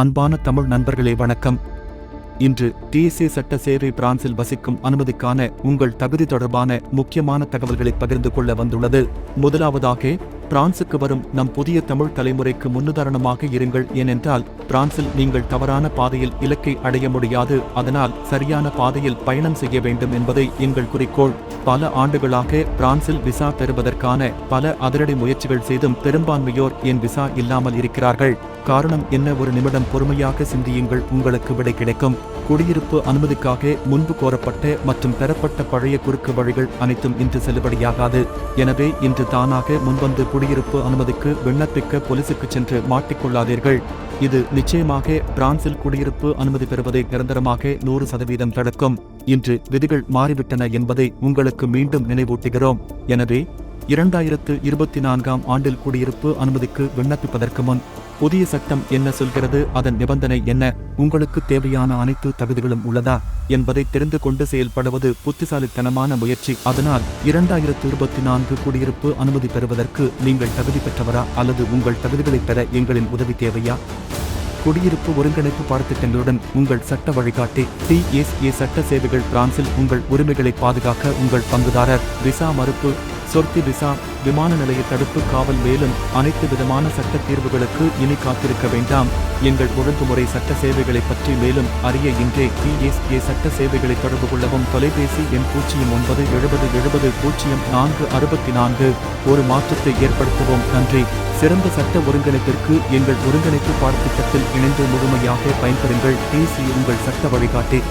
அன்பான தமிழ் நண்பர்களே வணக்கம். இன்று டிஎஸ்ஏ சட்ட சேவை பிரான்சில் வசிக்கும் அனுமதிக்கான உங்கள் தகுதி தொடர்பான முக்கியமான தகவல்களை பகிர்ந்து கொள்ள வந்துள்ளது. முதலாவதாக பிரான்சுக்கு வரும் நம் புதிய தமிழ் தலைமுறைக்கு முன்னுதாரணமாக இருங்கள். ஏனென்றால் பிரான்சில் நீங்கள் தவறான பாதையில் இலக்கை அடைய முடியாது. அதனால் சரியான பாதையில் பயணம் செய்ய வேண்டும் என்பதை எங்கள் குறிக்கோள். பல ஆண்டுகளாக பிரான்சில் விசா பெறுவதற்கான பல அதிரடி முயற்சிகள் செய்தும் பெரும்பான்மையோர் என் விசா இல்லாமல் இருக்கிறார்கள்? காரணம் என்ன? ஒரு நிமிடம் பொறுமையாக சிந்தியுங்கள். உங்களுக்கு விடை கிடைக்கும். குடியிருப்பு அனுமதிக்காக முன்பு கோரப்பட்ட மற்றும் பெறப்பட்ட பழைய குறுக்கு வழிகள் அனைத்தும் இன்று செல்லுபடியாகாது. எனவே இன்று தானாக முன்வந்து குடியிருப்பு அனுமதிக்கு விண்ணப்பிக்க போலீசுக்கு சென்று மாட்டிக்கொள்ளாதீர்கள். இது நிச்சயமாக பிரான்சில் குடியிருப்பு அனுமதி பெறுவதை நிரந்தரமாக நூறு சதவீதம் தடுக்கும். இன்று விதிகள் மாறிவிட்டன என்பதை உங்களுக்கு மீண்டும் நினைவூட்டுகிறோம். எனவே இரண்டாயிரத்து இருபத்தி நான்காம் ஆண்டில் குடியிருப்பு அனுமதிக்கு விண்ணப்பிப்பதற்கு முன் புதிய சட்டம் என்ன சொல்கிறது அதன் நிபந்தனை என்ன உங்களுக்கு தேவையான அனைத்து தகுதிகளும் உள்ளதா என்பதை தெரிந்து கொண்டு செயல்படுவது புத்திசாலித்தனமான முயற்சி. அதனால் இரண்டாயிரத்து இருபத்தி நான்கு குடியிருப்பு அனுமதி பெறுவதற்கு நீங்கள் தகுதி பெற்றவரா அல்லது உங்கள் தகுதிகளை பெற எங்களின் உதவி தேவையா? குடியிருப்பு ஒருங்கிணைப்பு பாடத்திட்டங்களுடன் உங்கள் சட்ட வழிகாட்டி டிஎஸ்ஏ சட்ட சேவைகள் பிரான்சில் உங்கள் உரிமைகளை பாதுகாக்க உங்கள் பங்குதாரர் விசா மறுப்பு சொர்த்தி விசா விமான நிலைய தடுப்பு காவல் மேலும் அனைத்து விதமான சட்ட தீர்வுகளுக்கு இனி காத்திருக்க வேண்டாம். எங்கள் ஒழுங்குமுறை சட்ட சேவைகளை பற்றி மேலும் அறிய இன்றே பிஎஸ்ஏ சட்ட சேவைகளை தொடர்பு கொள்ளவும். தொலைபேசி எண் பூஜ்ஜியம் ஒன்பது எழுபது எழுபது பூஜ்ஜியம் நான்கு அறுபத்தி நான்கு ஒரு மாற்றத்தை ஏற்படுத்துவோம். நன்றி. சிறந்த சட்ட ஒருங்கிணைப்பிற்கு எங்கள் ஒருங்கிணைப்பு பாடத்திட்டத்தில் இணைந்து முழுமையாக பயன்பெறுங்கள். டிசி உங்கள் சட்ட வழிகாட்டி.